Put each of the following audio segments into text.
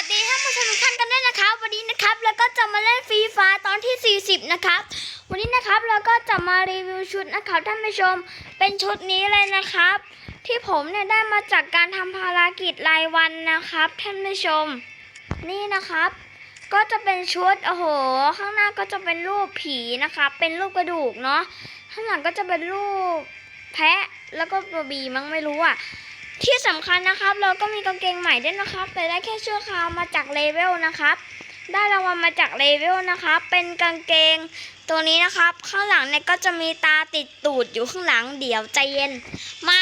วัสดีท่านผู้ชมทุกท่านกันด้วยนะครับ วันนี้นะครับแล้วก็จะมาเล่นฟรีไฟตอนที่ 40 นะครับ วันนี้นะครับเราก็จะมารีวิวชุดนะครับท่านผู้ชมเป็นชุดนี้เลยนะครับ ที่ผมเนี่ยได้มาจากการทำภารกิจรายวันนะครับท่านผู้ชม นี่นะครับ ก็จะเป็นชุดโอ้โห ข้างหน้าก็จะเป็นรูปผีนะครับ เป็นรูปกระดูกเนาะข้างหลังก็จะเป็นรูปแพะแล้วก็ตัวบีมั้งไม่รู้อะ ที่สำคัญนะครับ เราก็มีกางเกงใหม่ด้วยนะครับ แต่ได้แค่ชั่วคราวมาจากเลเวลนะครับ ได้รางวัลมาจากเลเวลนะครับ เป็นกางเกงตัวนี้นะครับ ข้างหลังเนี่ยก็จะมีตาติดตูดอยู่ข้างหลังเดี๋ยวใจเย็น มา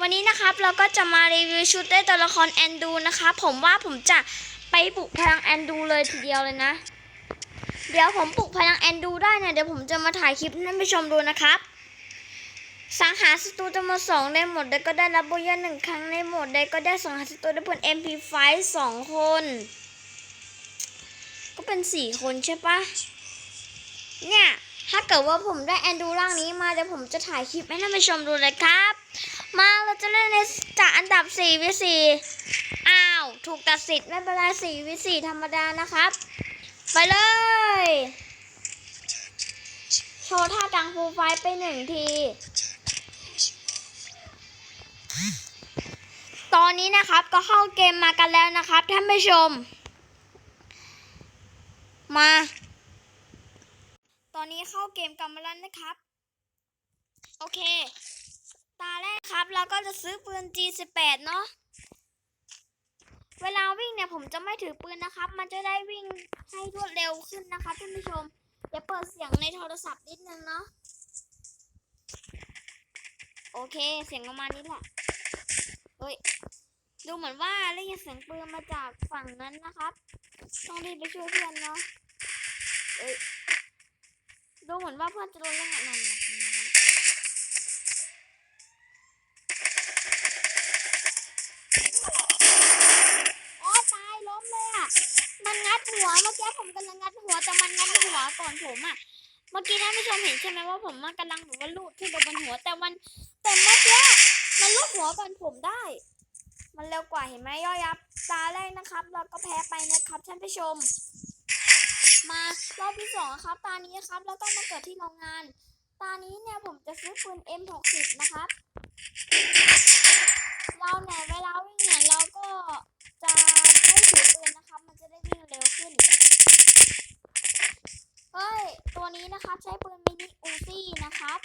วันนี้นะครับเราก็จะมารีวิวชุดได้ตัวละครแอนดูนะคะผมว่าผมจะไปปลุกพลังแอนดูเลยทีเดียวเลยนะ เดี๋ยวผมปลุกพลังแอนดูได้เนี่ยเดี๋ยวผมจะมาถ่ายคลิปให้ท่านผู้ชมดูนะครับ สังหารศัตรูจำนวนสองในหมดใดก็ได้รับโบนัสหนึ่งครั้งในหมดใดก็ได้สังหารศัตรูด้วยปืน MP5 สองคน ก็เป็นสี่คนใช่ปะเนี่ยถ้าเกิดว่าผมได้แอนดูร่างนี้มาเดี๋ยวผมจะถ่ายคลิปให้ท่านผู้ชมดูเลยครับ มาเราจะเล่นในจากอันดับ4วิ4อ้าว ถูกตัดสิทธิ์ไม่เป็นไร4วิ4ธรรมดานะครับ ไปเลย โชว์ท่ากังฟูไฟไปหนึ่งที ตอนนี้นะครับก็เข้าเกมมากันแล้วนะครับ ท่านผู้ชม มา ตอนนี้เข้าเกมกันมาแล้วนะครับ โอเค ตาแรกครับเราก็จะซื้อปืน G18 เนาะเวลาวิ่งเนี่ยผมจะไม่ถือปืนนะครับ มันจะได้วิ่งให้รวดเร็วขึ้นนะครับท่านผู้ชม เดี๋ยวเปิดเสียงในโทรศัพท์นิดนึงเนาะ โอเค เสียงประมาณนี้แหละ เฮ้ย ดูเหมือนว่าได้ยินเสียงปืนมาจากฝั่งนั้นนะครับ ต้องรีบไปช่วยเพื่อนเนาะ เอ้ย ดูเหมือนว่าเพื่อนจะโดนเล่นอะไรนะโอ้ตายล้มเลยอะ มันงัดหัวเมื่อกี้ผมกำลังงัดหัวแต่มันงัดหัวก่อนผมอะเมื่อกี้ท่านผู้ชมเห็นใช่ไหมว่าผมมันกำลังแบบว่าลูดขึ้นบนหัวแต่มันแต่เมื่อกี้ มันลูดหัวก่อนผมได้ มันเร็วกว่าเห็นไหมย่อยยับ ตาแรกนะครับ เราก็แพ้ไปนะครับท่านผู้ชม มารอบที่สองครับ ตานี้นะครับ เราต้องมาเกิดที่โรงงาน ตานี้เนี่ยผมจะซื้อปืน M60 นะครับ เราเนี่ยเวลาวิ่งเนี่ยเราก็จะไม่ถือปืนนะครับ มันจะได้วิ่งเร็วขึ้นเฮ้ย ตัวนี้นะครับใช้ปืนมินิอูซี่นะครับ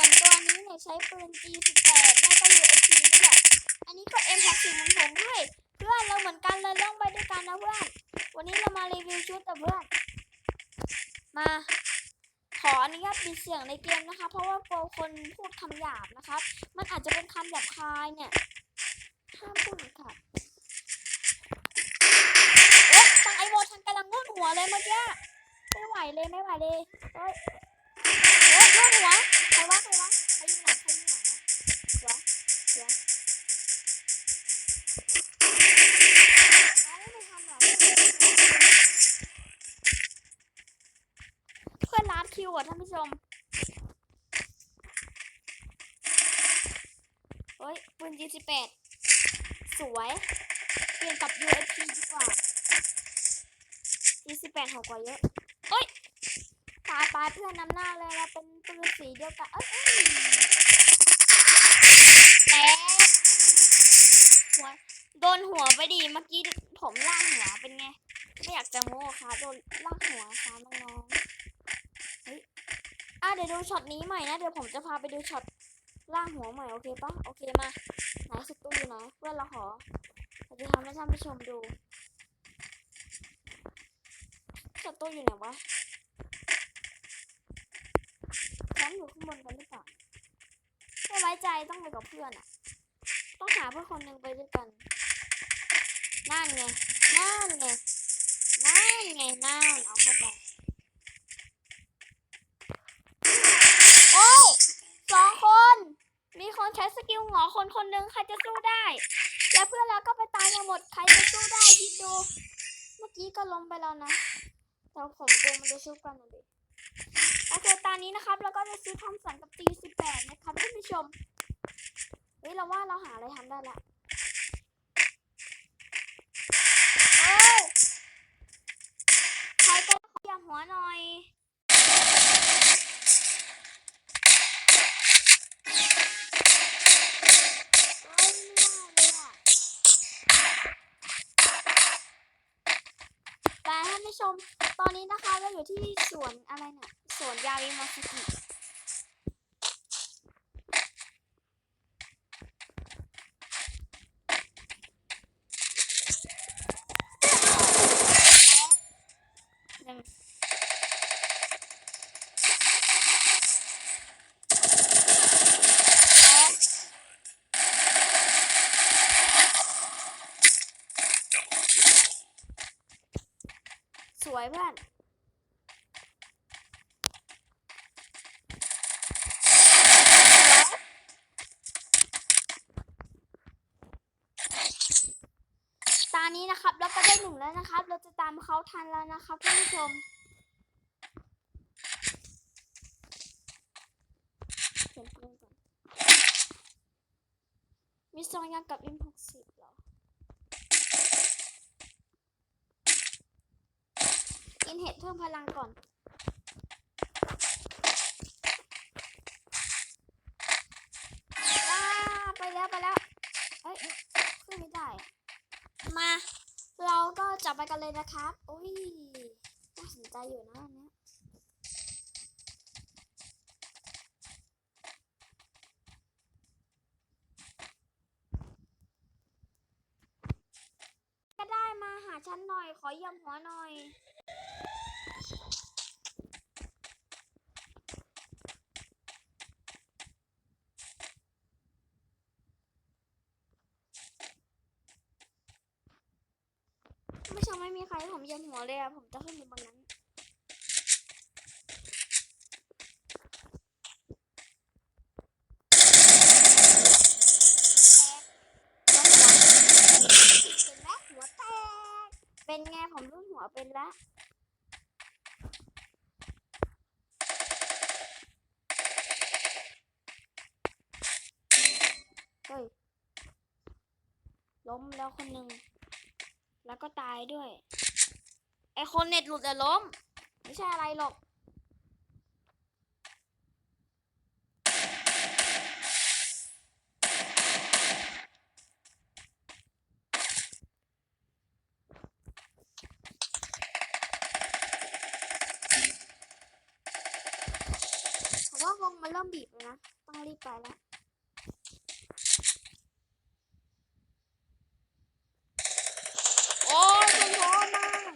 วนตัวนี้เนี่ยใช้ปืน G18 แล้วก็ USP นี่แหละ อันนี้ก็ M60 เหมือนผมด้วย เพื่อนเราเหมือนกันเลยเล่องไปด้วยกันนะเพื่อน วันนี้เรามารีวิวชุดกับเพื่อน มาขออนุญาตปิดเสียงในเกมนะคะ เพราะว่ากลัวคนพูดคำหยาบนะครับ มันอาจจะเป็นคำหยาบคายเนี่ยห้ามพูดค่ะโอ๊ยตังไอโวทันกำลังรูดหัวเลยเมื่อกี้ไม่ไหวเลยไม่ไหวเลยเฮ้ยโอ๊ยรูดหัว วะใครวะใครยิงหนักใครยิงหนักนะเสือเสือเอาไม่ทำหรอเพื่อนร้านคิวอะท่านผู้ชมเฮ้ยปืน G18 สวย เปลี่ยนกับ USP ดีกว่า G18 หกกว่าเยอะเอ้ย ตายตาเพื่อนนำหน้าเลยเราเป็นปืนสีเดียวกันเอ้ยแตกหัวโดนหัวไปดีเมื่อกี้ผมล่างหัวเป็นไง ไม่อยากจะโม้ค่ะโดนล่างหัวค่ะน้องๆเฮ้ยอะเดี๋ยวดูช็อตนี้ใหม่นะเดี๋ยวผมจะพาไปดูช็อตล่างหัวใหม่โอเคปะโอเคมาไหนสตูอยู่ไหนเพื่อนเราขอเราจะทำให้ท่านผู้ชมดูสตูอยู่ไหนวะแคมป์อยู่ข้าง บนกันหรือเปล่าไม่ไว้ใจต้องไปกับเพื่อนอะ ต้องหาเพื่อนคนหนึ่งไปด้วยกัน นั่นไง นั่นไง นั่นไง นั่นเอาเข้าไป โอ้สองคน มีคนใช้สกิลหงอคนคนหนึ่งใครจะสู้ได้ แล้วเพื่อนเราก็ไปตายกันหมด ใครจะสู้ได้คิดดู เมื่อกี้ก็ล้มไปแล้วนะแต่ผมกลัวมันจะชุบกันนะดิโอเคต อนนี้นะครับเราก็จะซื้อทอมสันกับตีสิบแปดนะครับท่านผู้ชมเฮ้ยเราว่าเราหาอะไรทำได้ละใครก็ขยัหัวหน่อยไปให้ผู้ชม ตอนนี้นะคะเราอยู่ที่สวนอะไรเนี่ยสวนยาริมาสกิ หนึ่งส วยเพื่อนตอนนี้นะครับเราก็ได้หนึ่งแล้วนะครับ เราจะตามเขาทันแล้วนะครับท่านผู้ชมเขียนปืนก่อนมีซองยางกับ M60 เหรอ กินเห็ดเพิ่มพลังก่อน ว้าไปแล้วไปแล้ว เอ้ยขึ้นไม่ได้ มา เราก็จับไปกันเลยนะครับโอ้ยน่าสนใจอยู่นะอันเนี้ยก็ได้มาหาฉันหน่อย ขอเยี่ยมหัวหน่อย ไไม่มีใครให้ผมยี่ยมหัวเลยอะผมจะขึ้นอยู่บนนั้นเห็นไหมหัวแตกเป็นไงผมรุ่นหัวเป็นล้วเฮ้ยล้มแล้วคนหนึ่ง แล้วก็ตายด้วย ไอคนเน็ตหลุดอะล้ม ไม่ใช่อะไรหรอก ว่าวงมันเริ่มบีบแล้วนะ ต้องรีบไปแล้ว โอ้ยคุณพ่อมาก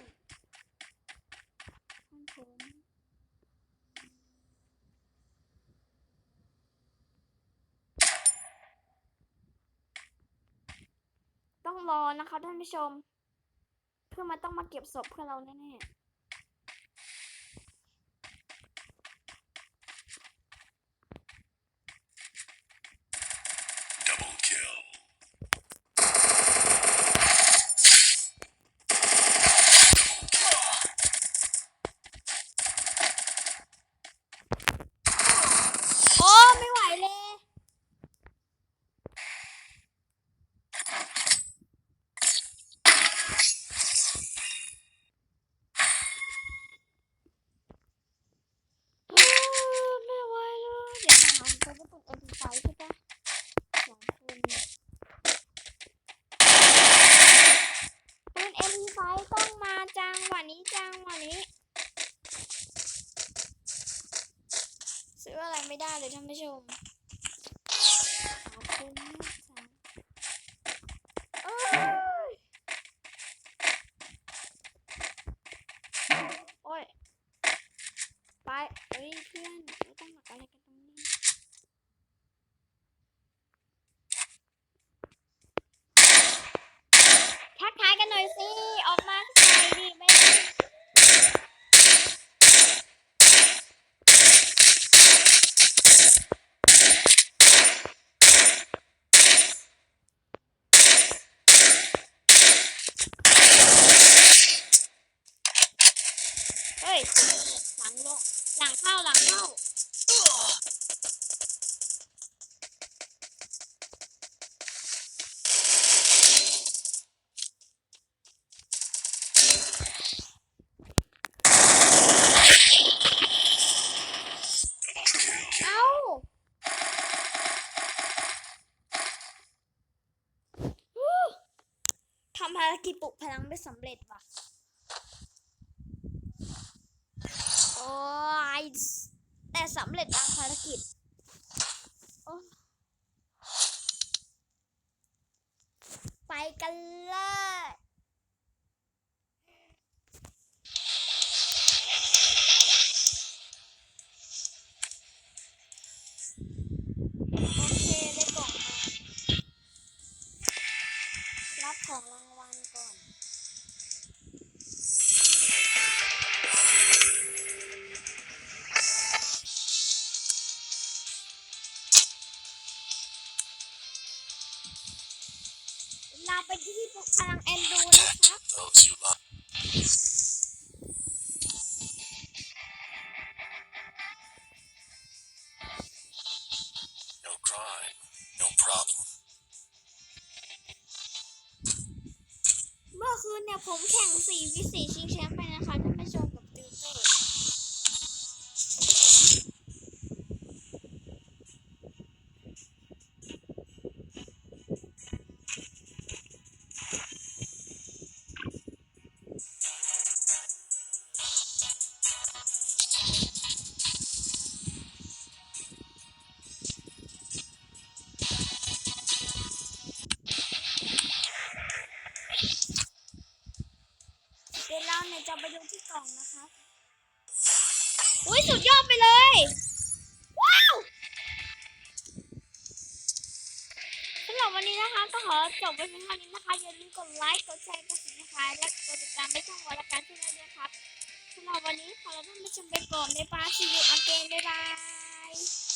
คุณผมต้อง รอนะคะท่านผู้ชม เพื่อนมันต้องมาเก็บศพเพื่อนเราแน่ๆ Double kill. โอ้ไม่ไหวเลย โอ้ไม่ไหวเลย เดี๋ยวสองคนก็เป็นเอ็นไฟใช่ปะสองคนปืนเอ็นไฟต้องมาจังหวะนี้จังหวะนี้ ซื้ออะไรไม่ได้ เลยท่านผู้ชมขอบคุณ เร็จว่ะ โอ้ยแต่สำเร็จตางภารกิจไปกันเลย ผมแข่งสี่วิสีชิงแชมป์ไปนะคะท่านผู้ชม ที่กล่องนะคะอุ้ยสุดยอดไปเลย ว้าวสำหรับวันนี้นะคะก็ขอจบไปเพียงเท่านี้นะคะอย่าลืมกดไลค์กดแชร์กดติดตามและกดติดตามไม่ช่องวรการที่นั่นด้วยครับสำหรับวันนี้ขอลาท่านผู้ชมไปก่อนบ๊ายบาย see you again บ๊ายบาย